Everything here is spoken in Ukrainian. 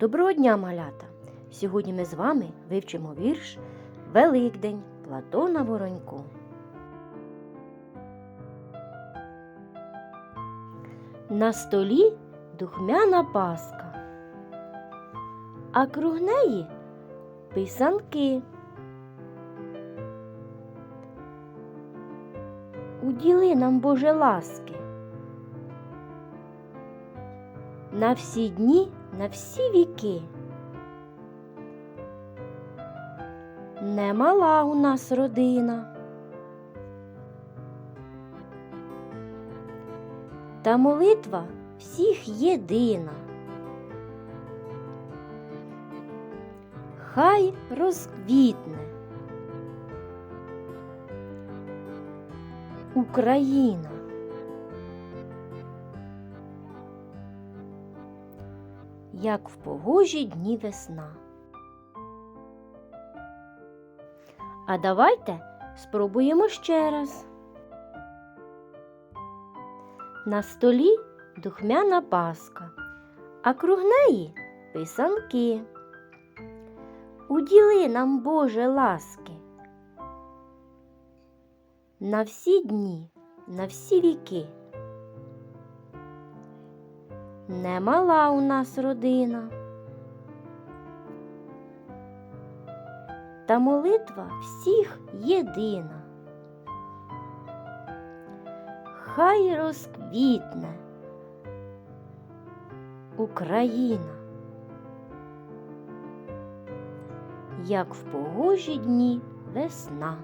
Доброго дня, малята! Сьогодні ми з вами вивчимо вірш Великдень Платона Воронько. На столі духмяна паска, а круг неї писанки. Уділи нам Боже ласки. На всі дні, на всі віки. Немала у нас родина. Та молитва всіх єдина. Хай розквітне Україна. Як в погожі дні весна. А давайте спробуємо ще раз. На столі духмяна паска, а круг неї писанки. Уділи нам, Боже, ласки. На всі дні, на всі віки. Немала у нас родина. Та молитва всіх єдина. Хай розквітне Україна, як в погожі дні весна.